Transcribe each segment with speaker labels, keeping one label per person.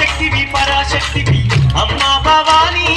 Speaker 1: శక్తి పరాశక్తి అమ్మా భవానీ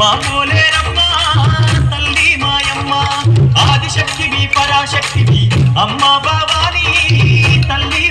Speaker 1: మామూలేనమ్మా తల్లి మాయమ్మ. ఆదిశక్తివి పరాశక్తివి అమ్మ భవానీ తల్లి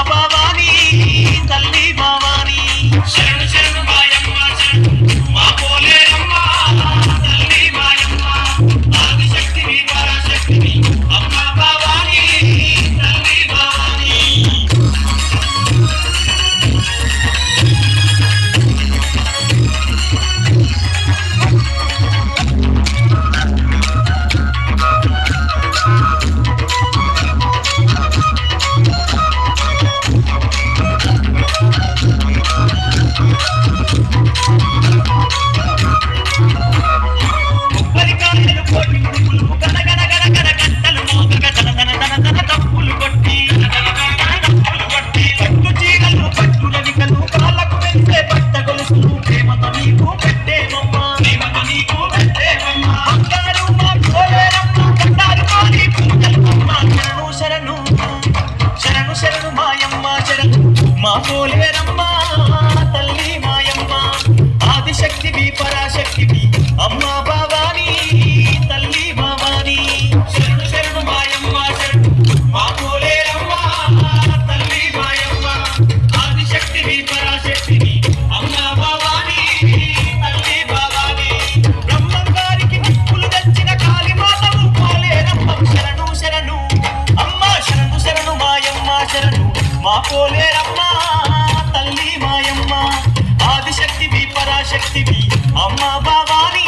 Speaker 1: பாபவாணி தள்ளி ¡Vamos! మా తల్లి మాయమ్మ. ఆదిశక్తివి పరాశక్తివి అమ్మ భవాని